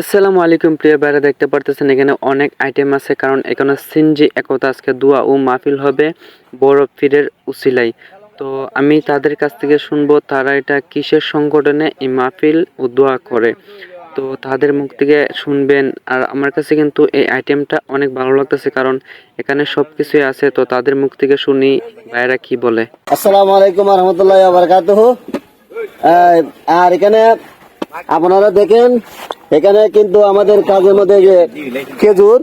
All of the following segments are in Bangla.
আসসালামু আলাইকুম, প্রিয় ভাইরা, দেখতে পারতেছেন এখানে অনেক আইটেম আছে, কারণ এখানে সিনজি একতা, আজকে দোয়া ও মাহফিল হবে বড় পীরের উসিলাই তো আমি তাদের কাছ থেকে শুনব, তারা এটা কিসের সংগঠনে এই মাহফিল ও দোয়া করে। তো তাদের মুখ থেকে শুনবেন, আর আমার কাছে কিন্তু এই আইটেমটা অনেক ভালো লাগতেছে, কারণ এখানে সব কিছুই আছে। তো তাদের মুখ থেকে শুনি, ভাইরা কি বলে। আসসালামু আলাইকুম রহমতুল্লাহ আর এখানে আপনারা দেখেন এখানে কিন্তু আমাদের কাজের মধ্যে যে খেজুর,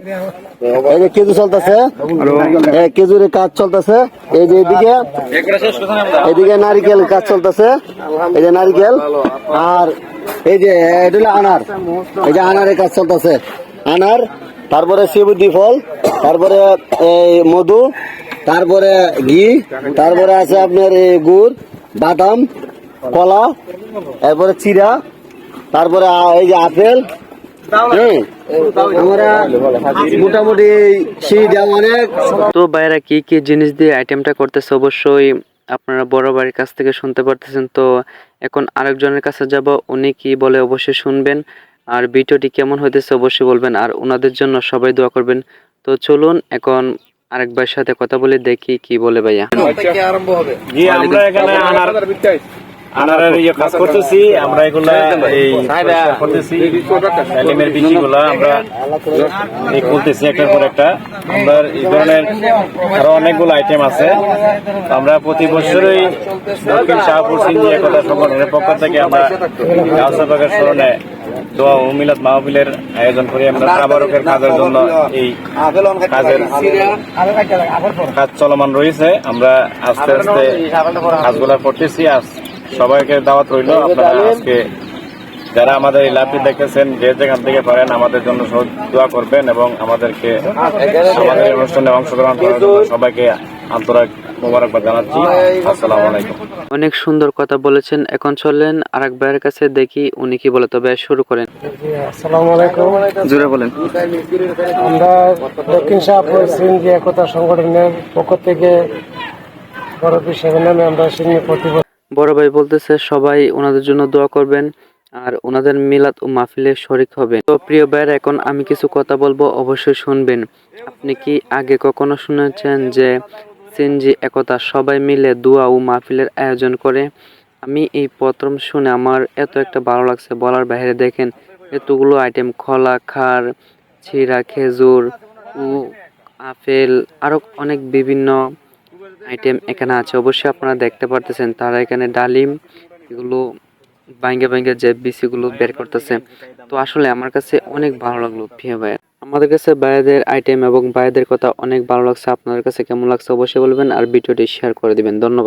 এই যে খেজুর চলতেছে খেজুরের কাজ চলতেছে। এই যে এদিকে এদিকে নারিকেল কাজ চলতেছে। এই যে নারিকেল, আর এই যে, এটা আনার। এই যে আনারের কাজ চলতেছে। আনার, তারপরে শিবুদ্দি ফল, তারপরে এই মধু, তারপরে ঘি, তারপরে আছে আপনার এই গুড়, বাদাম, কলা, এরপরে চিরা তারপরে এই যে আপেল হ্যাঁ, মোটামুটি তো ভাইরা কি কি জিনিস দিয়ে আইটেমটা করতেছে? অবশ্যই আপনারা বড় বাড়ির কাছ থেকে শুনতে পারতেছেন। তো এখন আরেকজনের কাছে যাব উনি কি বলে অবশ্যই শুনবেন। আর ভিডিওটি কেমন হইতেছে অবশ্যই বলবেন। আর ওনাদের জন্য সবাই দোয়া করবেন। তো চলুন এখন আরেক ভাইয়ের সাথে কথা বলে দেখি কি বলে ভাইয়া। আমরা এখানে আনার ইয়ে কাজ করতেছি আমরা এগুলা এই করতেছি। ডালিমের বীজগুলা আমরা এই খুলতেছি একটার পর একটা। আমরা এই ধরনের আরও অনেকগুলো আইটেম আছে। আমরা প্রতি বছরই দক্ষিণ শাহপুর সিন্ধি একতা সংগঠনের পক্ষ থেকে আমরা গাউসাবাগের স্মরণে দোয়া ও মিলাদ মাহফিলের আয়োজন করি। আমরা তাবারকের কাজের জন্য এই কাজের কাজ চলমান রয়েছে। আমরা আস্তে আস্তে কাজগুলা করতেছি। আজ সবাইকে দাওয়াত রইল। আপনারা আজকে যারা আমাদের এই লাভটি দেখতেছেন যে যেখান থেকে পারেন আমাদের জন্য দোয়া করবেন এবং আমাদেরকে আমাদের অনুষ্ঠানে অংশগ্রহণ করার জন্য সবাইকে আন্তরিক মোবারকবাদ জানাচ্ছি। আসসালামু আলাইকুম। অনেক সুন্দর কথা বলেছেন। এখন চলেন আরেক ভাইয়ের কাছে দেখি উনি কি বলে। তবে শুরু করেন। আসসালামু আলাইকুম। জুড়ে বলেন। আমরা দক্ষিণ শাহপুর সিন্ধি একতা সংগঠনের পক্ষ থেকে বড় বিষয় আমরা সিন্ধি প্রতি বছর বড় ভাই বলতেছে, সবাই ওনাদের জন্য দোয়া করবেন আর ওনাদের মিলাদ ও মাহফিলে শরিক হবেন। তো প্রিয় ভাইয়ের, এখন আমি কিছু কথা বলব, অবশ্যই শুনবেন। আপনি কি আগে কখনো শুনেছেন যে সিনজি, একতা সবাই মিলে দোয়া ও মাহফিলের আয়োজন করে? আমি এই প্রথম শুনে আমার এত একটা ভালো লাগছে, বলার বাইরে দেখেন এতগুলো আইটেম খোলা, খার ছিঁড়া খেজুর ও আপেল, আরও অনেক বিভিন্ন আইটেম এখানে আছে। অবশ্যই আপনারা দেখতে পারতেছেন, তারা এখানে ডালিম এগুলো বাইঙ্গে বাইঙ্গে যে বিসিগুলো বের করতেছে। তো আসলে আমার কাছে অনেক ভালো লাগল, প্রিয় ভাইয়া। আমাদের কাছে ভাইয়াদের আইটেম এবং ভাইয়াদের কথা অনেক ভালো লাগছে। আপনাদের কাছে কেমন লাগছে অবশ্যই বলবেন আর ভিডিওটি শেয়ার করে দিবেন। ধন্যবাদ।